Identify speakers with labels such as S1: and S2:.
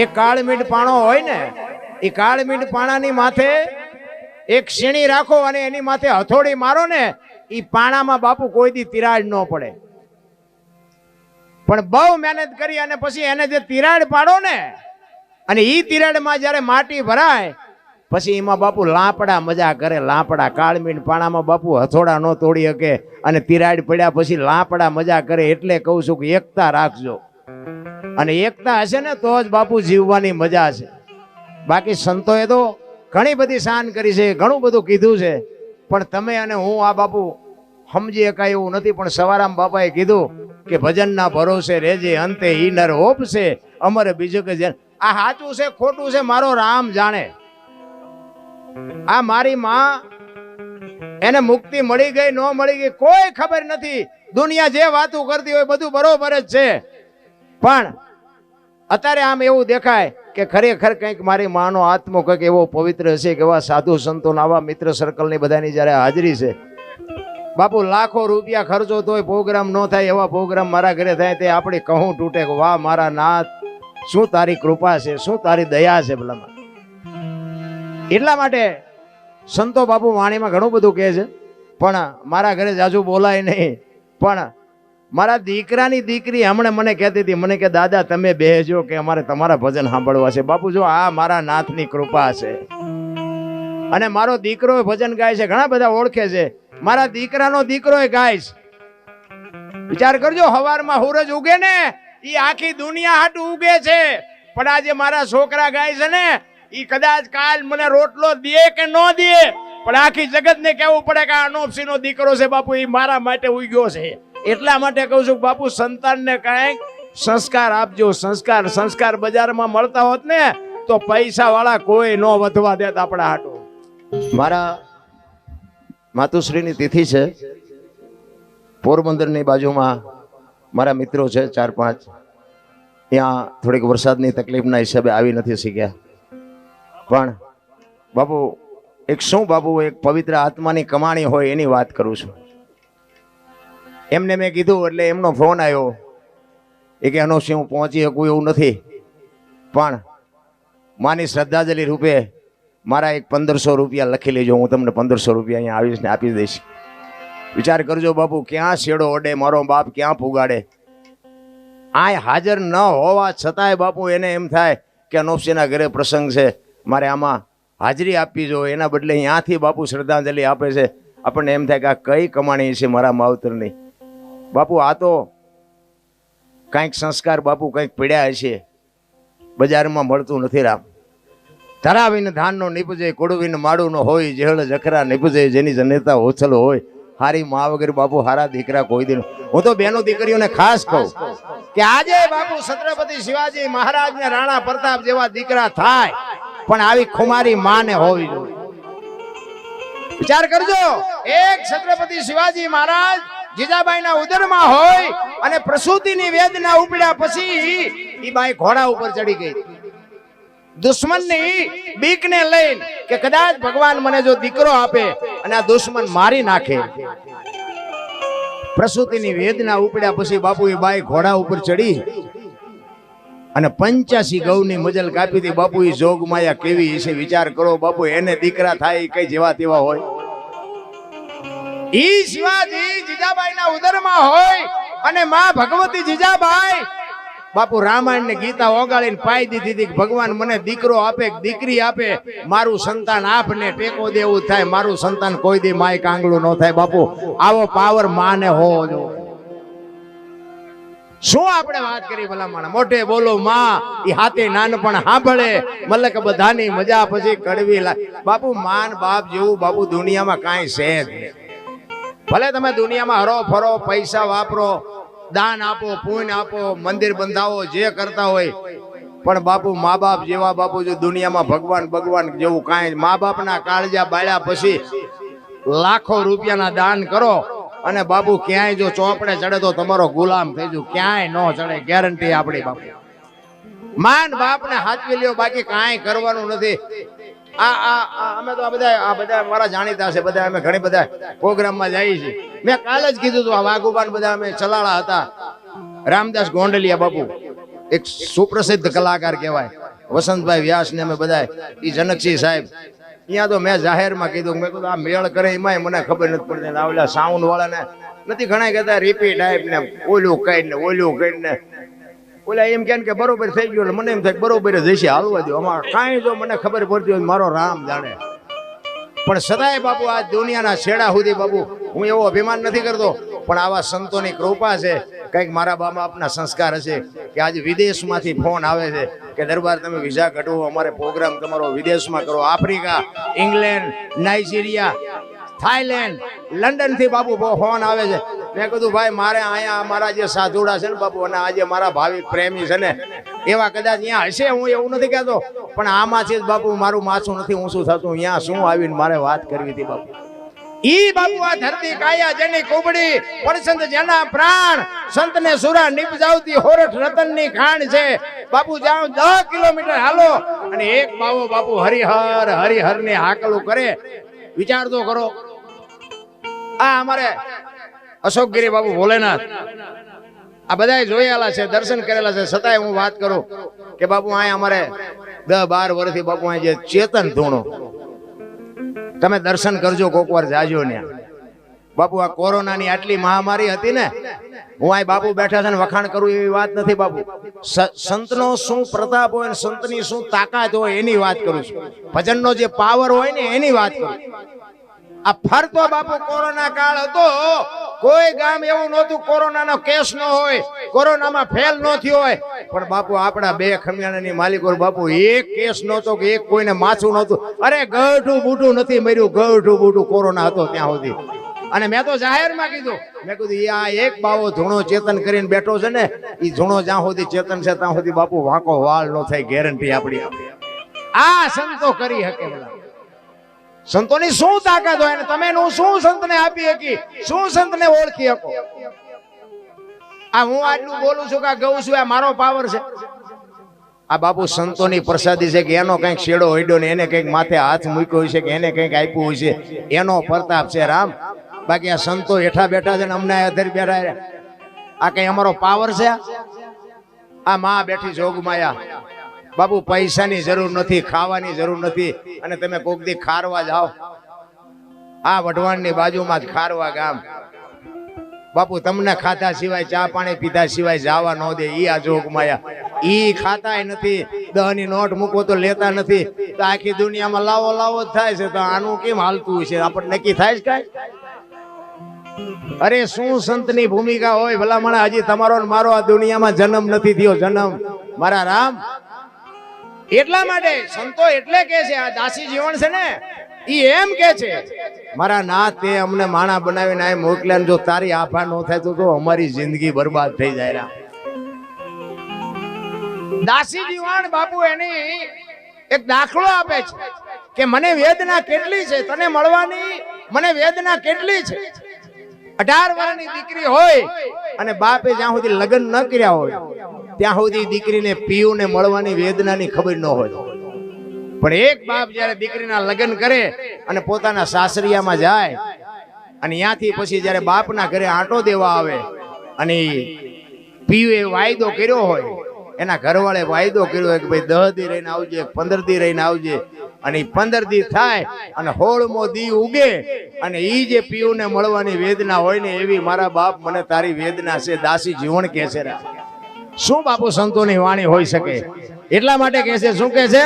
S1: એ કાળમીઠ પાણો હોય ને, એ કાળમીઠ પાણાની માથે એક શીણી રાખો અને એની માથે હથોડી મારો ને એ પાણામાં બાપુ કોઈ દી તિરાડ ન પડે. પણ બહુ મહેનત કરી અને પછી એને જે તિરાડ પાડો ને, અને એ તિરાડમાં જ્યારે માટી ભરાય, પછી એમાં બાપુ લાપડા મજા કરે, લાપડા. કાળમીન પાણામાં બાપુ હથોડા ન તોડી શકે અને તિરાડ પડ્યા પછી લાપડા મજા કરે એટલે કહું છું કે એકતા રાખજો. અને એકતા હશે ને, તો જ બાપુ જીવવાની મજા છે બાકી સંતોએ તો ઘણી બધી શાન કરી છે, ઘણું બધું કીધું છે. પણ તમે અને હું આ બાપુ સમજી શકાય એવું નથી, પણ સવારામ બાપાએ કીધું કે ભજનના ભરોસે રેજે અંતે ઈ નર છે, અમર બીજું કે આ સાચું છે, ખોટું છે, મારો રામ જાણે. આ મારી માં એને મુક્તિ મળી ગઈ, ન મળી ગઈ, કોઈ ખબર નથી. દુનિયા જે વાતો કરતી હોય, બધું બરોબર જ છે. પણ અત્યારે આમ એવું દેખાય કે ખરેખર કંઈક મારી માનો આત્મો કંઈક એવો પવિત્ર હશે કે એવા સાધુ સંતો આવા મિત્ર સર્કલની બધાની જ્યારે હાજરી છે. બાપુ, લાખો રૂપિયા ખર્ચો તોય પ્રોગ્રામ ન થાય એવા પ્રોગ્રામ મારા ઘરે થાય તે આપણે કહું તૂટે વાહ, મારા નાથ, શું તારી કૃપા છે? શું તારી દયા છે ભલામાં એટલા માટે સંતો બાપુ વાણીમાં ઘણું બધું કહે છે, પણ મારા ઘરે જાજુ બોલાય નહીં. પણ મારા દીકરાની દીકરી હમણે મને કહેતી હતી, મને કે દાદા, તમે બેહજો કે અમારે તમારા ભજન સાંભળવા છે. બાપુ, જો આ મારા નાથની કૃપા છે. અને મારો દીકરો ભજન ગાય છે, ઘણા બધા ઓળખે છે. મારા દીકરાનો દીકરો ગાય છે. વિચાર કરજો, હવારમાં સૂરજ ઉગે ને એ આખી દુનિયા હાટું ઉગે છે. પણ આજે મારા છોકરા ગાય છે ને એ કદાચ કાલ મને રોટલો દે કે ન દે. પણ આખી જગતને કહેવું પડે કે આ અનોપસી નો દીકરો છે બાપુ એ મારા માટે ઉગ્યો છે. એટલા માટે કહું છું બાપુ, સંતાનને કાંઈક સંસ્કાર આપજો. સંસ્કાર સંસ્કાર બજારમાં મળતા હોત ને, તો પૈસા વાળા કોઈ ન વધવા દેત આપણા હાટો. મારા માતુશ્રીની તિથિ છે. પોરબંદરની બાજુમાં મારા મિત્રો છે, ચાર પાંચ. ત્યાં થોડીક વરસાદની તકલીફના હિસાબે આવી નથી શીખ્યા પણ બાપુ, એક શું બાપુ, એક પવિત્ર આત્માની કમાણી હોય એની વાત કરું છું. એમને મેં કીધું, એટલે એમનો ફોન આવ્યો. એ કે એનો હું પહોંચી શકું એવું નથી. પણ માની શ્રદ્ધાંજલિ રૂપે મારા એક પંદરસો રૂપિયા લખી લેજો, હું તમને પંદરસો રૂપિયા અહીંયા આવીશ ને આપી દઈશ. વિચાર કરજો બાપુ, ક્યાં શેડો ઓડે, મારો બાપ ક્યાં પુગાડે આ હાજર ન હોવા છતાંય બાપુ એને એમ થાય કે અનોપસીના ઘરે પ્રસંગ છે. મારે આમાં હાજરી આપવી જોઈએ. એના બદલે અહીંયાથી બાપુ શ્રદ્ધાંજલિ આપે છે. આપણને એમ થાય કે આ કઈ કમાણી છે મારા માવતરની. બાપુ, આ તો કાંઈક સંસ્કાર બાપુ કંઈક પીડ્યા હશે. બજારમાં મળતું નથી રામ. ધરાવીને ધાનનો નિપજે કોડવીને માડુનો હોય, જેહળ જખરા નિપજે, જેની જનેતા ઓછલ હોય, હારી મા બાપુ હારા દીકરા કોઈ દિન હું તો બેનો દીકરીઓને ખાસ કહું કે આજે બાપુ છત્રપતિ શિવાજી મહારાજ ને રાણા પ્રતાપ જેવા દીકરા થાય, પણ આવી ખુમારી માને હોવી જોઈએ. વિચાર કરજો, એક છત્રપતિ શિવાજી મહારાજ જીજાબાઈના ઉદરમાં હોય અને પ્રસૂતિની વેદના ઉપડ્યા પછી એ બાઈ ઘોડા ઉપર ચડી ગઈ. દુશ્મનની બીકને લઈને કે કદાચ ભગવાન મને જો દીકરો આપે અને આ દુશ્મન મારી નાખે. પ્રસૂતિની વેદના ઉપડ્યા પછી બાપુ એ બાઈ ઘોડા ઉપર ચડી અને પંચ્યાસી ગૌની મજલ કાપી હતી. બાપુ એ જોગમાયા કેવી છે વિચાર કરો. બાપુ એને દીકરા થાય કઈ જેવા તેવા હોય. ઈ શિવાજી જીજાબાઈના ઉદરમાં હોય અને માં ભગવતી જીજાબાઈ. બાપુ રામાયણ ને ગીતા ઓગાળીને પાઈ દીધી હતી ભગવાન મને દીકરો આપે દીકરી આપે, મારું સંતાન આપને ટેકો દેવું થાય, મારું સંતાન કોઈ દી માય કાંગળું ન થાય. બાપુ, આવો પાવર માને હોવો જોઈએ શું આપણે વાત કરી ભલામણ? મોટે બોલો, માં એ હાથે નાનપણ સાંભળે. મલક બધાની મજા પછી કડવી લાગે. બાપુ, માન બાપ જેવું બાપુ દુનિયામાં કાંઈ છે જ નહીં. ભલે તમે દુનિયામાં હરો ફરો, પૈસા વાપરો, દાન આપો, પુણ્ય આપો, મંદિર બંધાવો, જે કરતા હોય. પણ બાપુ, મા બાપ જેવા બાપુ જો દુનિયામાં ભગવાન ભગવાન જેવું કાંઈ મા બાપના કાળજા બાળ્યા પછી લાખો રૂપિયાના દાન કરો અને બાપુ, ક્યાંય જો ચોપડે ચડે તો તમારો ગુલામ થઈ જુ. ક્યાંય ન ચડે, ગેરંટી આપણી બાપુ. માન બાપને હાથવી લ્યો, બાકી કાંઈ કરવાનું નથી. આ આ અમે તો આ બધા આ બધા મારા જાણીતા છે બધા અમે ઘણી બધા પ્રોગ્રામમાં જઈએ છીએ. મેં કાલે જ કીધું હતું આ વાઘુબાન બધા અમે ચલાળા હતા. રામદાસ ગોંડલિયા બાપુ, એક સુપ્રસિદ્ધ કલાકાર કહેવાય. વસંતભાઈ વ્યાસ ને અમે બધા એ જનકસિંહ સાહેબ. અહીંયા તો મેં જાહેરમાં કીધું, મેં કીધું, આ મેળ કરે એમાંય મને ખબર નથી પડતી. ઓલા સાઉન્ડ વાળાને નથી ઘણા કહેતા રિપીટ ટાઈપ ને ઓલું કઈ ને ઓલું કઈ ને ઓલા એમ કે બરોબર થઈ ગયું મને એમ થાય બરોબર જ હશે, હાલવા દો અમારે કાંઈ જો મને ખબર પડતી હોય મારો રામ જાણે. પણ સદાય બાપુ, આ દુનિયાના છેડા સુધી બાપુ, હું એવો અભિમાન નથી કરતો. પણ આવા સંતોની કૃપા છે, કંઈક મારા બાપા આપના સંસ્કાર હશે કે આજે વિદેશમાંથી ફોન આવે છે કે દરબાર તમે વિઝા કઢવો, અમારે પ્રોગ્રામ તમારો વિદેશમાં કરો. આફ્રિકા, ઇંગ્લેન્ડ, નાઇજીરિયા થાઈલેન્ડ લંડનથી બાપુ ફોન આવે છે. મેં કીધું, ભાઈ, મારે અહીંયા અમારા જે સાધુડા છે ને બાપુ, અને આજે મારા ભાવિક પ્રેમી છે ને, એવા કદાચ અહીંયા હશે? હું એવું નથી કહેતો. પણ આમાંથી જ બાપુ, મારું માથું નથી ઊંચું થતું. અહીંયા શું આવીને મારે વાત કરવી હતી બાપુ? ઈ બાપુ આ ધરતી કાયા જેની કુબડી પરસંત જેના પ્રાણ સંતને સુરા નિપજાવતી હોરઠ રતનની ખાણ છે. બાપુ જાઓ દસ કિલોમીટર હાલો, અને એક બાવો બાપુ હરિહર હરિહર ને હાકલું કરે. વિચાર તો કરો. આ અમારે અશોકગીરી બાબુ ભોલેનાથ. આ બધા જોયેલા છે, દર્શન કરેલા છે. છતાંય હું વાત કરું કે બાપુ અહીંયા અમારે દસ બાર વર્ષથી બાપુ અહીં જે ચેતન ધૂણો. તમે દર્શન કરજો કોક વાર જાજો ને બાપુ, આ કોરોનાની આટલી મહામારી હતી ને, હું અહીં બાપુ બેઠા છે ને વખાણ કરું એવી વાત નથી બાપુ. સંતનો શું પ્રતાપ હોય સંતની શું તાકાત હોય એની વાત કરું છું. ભજનનો જે પાવર હોય ને એની વાત કરું આ ફરતો બાપુ કોરોના કાળ હતો. કોઈ ગામ એવું નહોતું, કોરોનાનો કેસ ન હોય, કોરોનામાં ફેલ ન થયો હોય. પણ બાપુ આપણા બે ખમિયાણાની માલિકો બાપુ એક કેસ નહોતો કે એક કોઈને માથું નહોતું. અરે ગઢું બૂઢું નથી મર્યું, ગઢું બૂઢું કોરોના હતો ત્યાં સુધી. અને મેં તો જાહેરમાં કીધું, મેં કીધું આ એક બાવો ધૂણો ચેતન કરીને બેઠો છે ને એ ધૂણો જ્યાં સુધી ચેતન છે ત્યાં સુધી બાપુ વાંકો વાળ નો થાય ગેરંટી આપણી આ સંતો કરી શકે બધા. સંતોની શું તાકાત હોય અને તમે હું શું સંતને આપી શકી શું સંતને ઓળખી શકો આ હું આટલું બોલું છું કે ગઉ છું, આ મારો પાવર છે. આ બાપુ સંતોની પ્રસાદી છે કે એનો કંઈક શેડો હોઈડો ને એને કંઈક માથે હાથ મૂક્યો છે કે એને કંઈક આપ્યું હોય છે, એનો પ્રતાપ છે રામ. બાકી આ સંતો હેઠા બેઠા છે ને અમને અધર બેઠા આ કઈ અમારો પાવર છે? આ માં બેઠી જોગમાયા બાપુ, પૈસાની જરૂર નથી, ખાવાની જરૂર નથી, અને તમે કોક દી ખારવા જાઓ. આ વઢવાણની બાજુમાં જ ખારવા ગામ. બાપુ, તમને ખાતા સિવાય ચા પાણી પીધા સિવાય જવા ન દે, ઈ આ જોગમાયા ઈ ખાતાય નથી, દહની નોટ મૂકો તો લેતા નથી. તો આખી દુનિયામાં લાવો લાવો જ થાય છે, તો આનું કેમ હાલતું છે? આપણને નક્કી થાય છે કાંઈ? અરે, શું સંતની ભૂમિકા હોય? ભલામણ, હજી તમારો ને મારો આ દુનિયામાં જન્મ નથી થયો, જન્મ. મારા રામ એટલા માટે સંતો એટલે કે છે, આ દાસી જીવન છે ને, ઈ એમ કે છે, મારા નાથ તે અમને માણા બનાવીને આ મોકલ્યા જો તારી આફા ન થાય તો અમારી જિંદગી બરબાદ થઈ જાય. દાસી જીવન બાપુ એની એક દાખલો આપે છે કે, મને વેદના કેટલી છે તને મળવાની મને વેદના કેટલી છે અઢાર વર્ષની દીકરી હોય અને બાપે જ્યાં સુધી લગ્ન ન કર્યા હોય, ત્યાં સુધી દીકરીને પીયુને મળવાની વેદનાની ખબર ન હોય. પણ એક બાપ જ્યારે દીકરીના લગ્ન કરે અને પોતાના સાસરિયામાં જાય અને ત્યાંથી પછી જ્યારે બાપના ઘરે આંટો દેવા આવે અને પીયુએ વાયદો કર્યો હોય, એના ઘરવાળે વાયદો કર્યો હોય કે ભાઈ દહ દી રહીને આવજે પંદર દી રહીને આવજે અને પંદર દી થાય અને હોળમો દી ઉગે અને ઈ જે પીયુને મળવાની વેદના હોય ને એવી મારા બાપ મને તારી વેદના છે, દાસી જીવન કે છે. શું બાપુ સંતોની વાણી હોઈ શકે એટલા માટે કહે છે, શું કહે છે